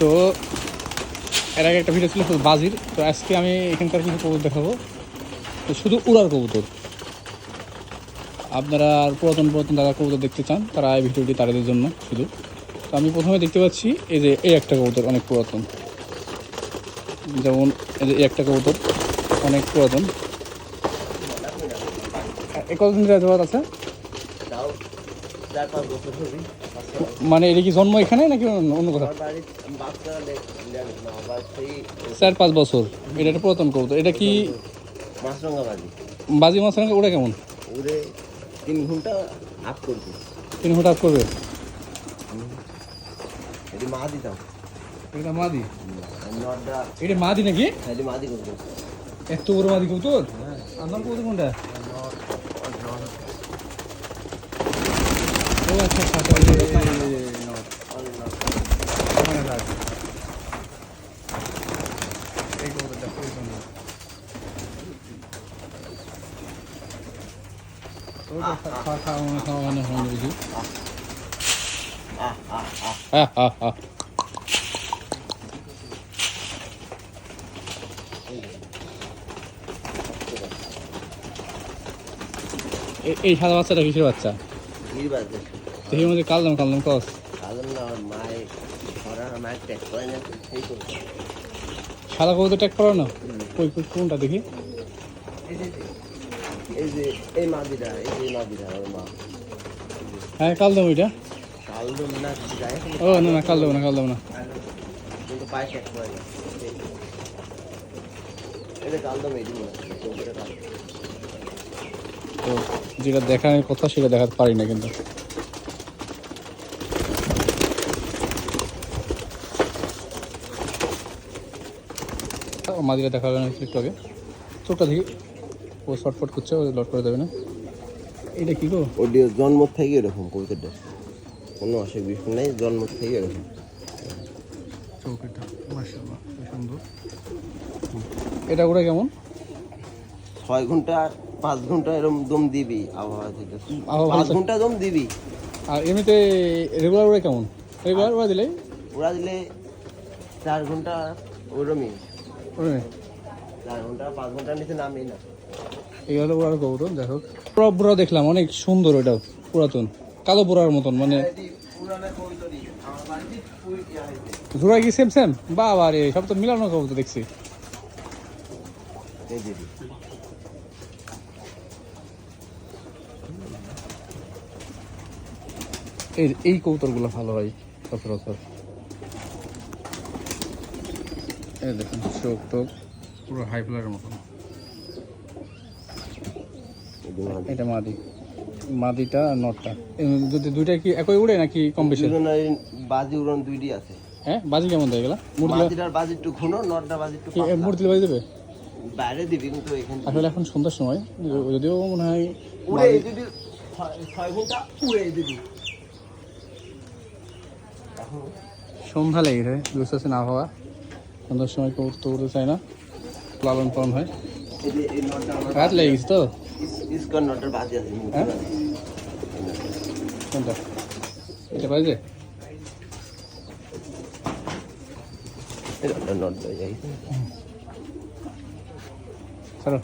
তো এর আগে একটা ভিডিও ছিল শুধু বাজির, তো আজকে আমি এখানকার কিছু কবুতর দেখাবো। তো শুধু উড়ার কবুতর। আপনারা আর পুরাতন পুরাতন যারা কবুতর দেখতে চান, তারা এই ভিডিওটি তাদের জন্য শুধু। তো আমি প্রথমে দেখতে পাচ্ছি এই যে এই একটা কবুতর, অনেক পুরাতন। যেমন এই যে এই একটা কবুতর, অনেক পুরাতন। কতদিন আছে তাও চার পাঁচ বছর ধরে মানে এটা কি জন্ম এখানে নাকি অন্য কোথাও? চার পাঁচ বছর। এটা একটা পুরাতন কবুতর। এটা কি মাছরঙ্গা বাজি মাছ সঙ্গে ওটা কেমন? উড়ে তিন ঘণ্টা আপ করবে। তিন ঘণ্টা আপ করবে এটি মা দিতাম এটা মাদি নটা এটা মাদি নাকি এটি করব এত বড় মাদি কবুতর? আপনার কবুতর কোনটা ও আচ্ছা আচ্ছা আচ্ছা, এই- এই- এই- এই- এই নট। ওখানে থাক। এই কবুতরটা খুবই সুন্দর। ওটা খা- খা- খাওয়ানো খাওয়ানো হয় না বুঝি আহ আহ আহ হ্যাঁ হ্যাঁ হ্যাঁ এ- এই সাদা বাচ্চাটা কিসের বাচ্চা? দেখি মধ্যে কালদম কালদম কস। ট্যাক সাদা কবুতর ট্যাগ করো না? ওই কোনটা দেখি? এই যে এই মাদিরা এই যে মাদিরা আমার মা। হ্যাঁ কালদম ওইটা। কালদম না ও না না কালদম না কালদম না। কিন্তু পায়ে ট্যাক করে না। এটা কালদম এই দিন চৌকিটা কালদম তো যেটা দেখানোর কথা সেটা দেখাতে পারি না কিন্তু। মাদিরা দেখা হবে না একটু আগে চোখটা দেখি। ও শর্টফট করছে ও লট করে দেবে না। এটা কি গো? ওডিও জন্ম থেকে এরকম কবিতাটা। কোনো অসুখ বিসুখ নেই জন্ম থেকে এরকম। চৌকিটা মাশাআল্লাহ সুন্দর। এটা ওটা কেমন? ছয় ঘণ্টা পাঁচ ঘণ্টা এরকম দম দিবি আবহাওয়া থেকে। আবহাওয়া পাঁচ ঘণ্টা দম দিবি। আর এমনিতে রেগুলার ওটা কেমন? রেগুলার ওরা দিলে? ওরা দিলে চার ঘণ্টা ওরমই। এই হলো বুড়ার গৌরব হোক। পুরো দেখলাম অনেক সুন্দর ওটাও পুরাতন। কালো বুড়ার মতন মানে জোড়া কি সেম সেম বাবা রে সব তো মিলানো কবুতর দেখছি। এই দিদি এই এই কবুতরগুলো ভালো হয় সচরাচর। এই দেখুন চোখ টোক পুরো হাই ফ্লারের মতন। এটা মাদি। মাদিটা আর নটটা। যদি দুইটা কি একই উড়ে নাকি কম বেশি? বাজি উড়ন দুইটি আছে। হ্যাঁ? বাজি কেমন দেয় গেলা মূর্তি মাদিটার বাজি একটু ঘন নটটা বাজি একটু পাতলা। বাজি দেবে? বাইরে দিবি কিন্তু এখানে আসলে এখন সন্ধ্যার সময়। যদিও মনে হয় উড়ে এই ছয়- ঘণ্টা উড়ে এখন সন্ধ্যা লেগে যায় বুঝতে পারছেন আবহাওয়া সন্ধ্যার সময় কেউ তো চায় না। লালন পালন হয়। রাত লেগে গেছে তো? হ্যাঁ? কোনটা? এটা বাজে ছাড়ো।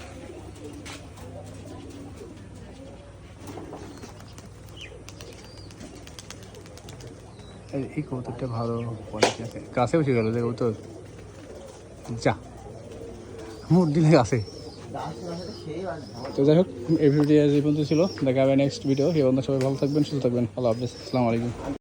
এই- এই ভালো কোয়ালিটি আছে। কাছে বসে গেল যে কৌতুক যা। মোট সেই বাজি তো যাই হোক, এই ভিডিওটি আজ পর্যন্ত ছিল, দেখা হবে নেক্সট ভিডিও এই অন্য সবাই ভালো থাকবেন, সুস্থ থাকবেন। আল্লাহ হাফিজ। আসসালামু আলাইকুম।